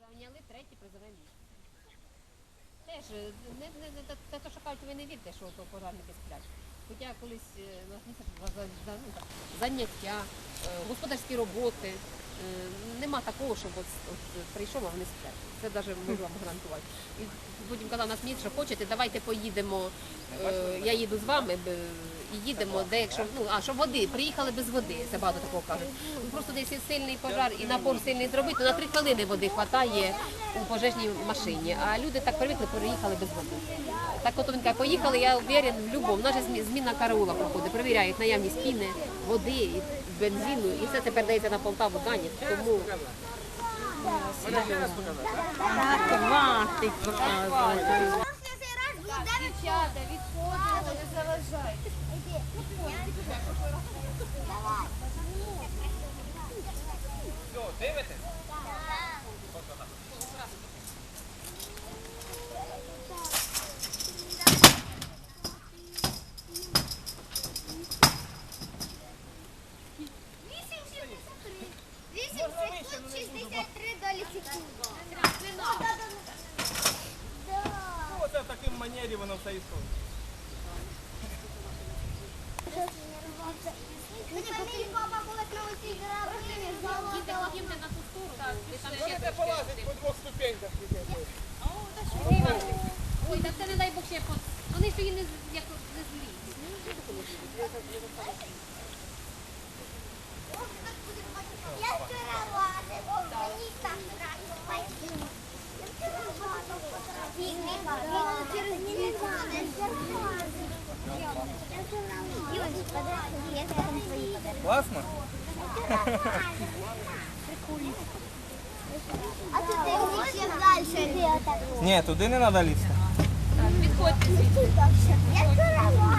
Зайняли третє призове місце. Теж е, не, не, не, те- те, що кажуть, ви не вірте, що то пожарники сплять. Хоча колись е, ну, заняття, е, господарські роботи. Нема такого, щоб от, от прийшов, а вони сплять. Це навіть можу вам гарантувати. І потім казав нас міст, що хочете, давайте поїдемо. Я їду з вами і їдемо, де якщо ну а що води, приїхали без води. Це багато такого кажуть. Ну, просто десь є сильний пожар і напор сильний зробити, то на три хвилини води вистачає у пожежній машині. А люди так привикли, переїхали без води. Так от він каже, поїхали, я уверен, в нас же зміна караула проходить, перевіряють наявність піни, води, і бензину, і все це передається на Полтаву Ганів. Тому Так, показувати. Дівчата, відходимо, не заважайте. Все, дивитесь? долі секунди. Ну, оце в таким воно все і стоїть. Мені папа була на оцій граблі, золото. Можете полазити по двох ступеньках. ой, так це не дай Бог ще по вони ж її не злі. Класно? А тут ти ще далі. Ні, туди не треба лізти. Підходьте.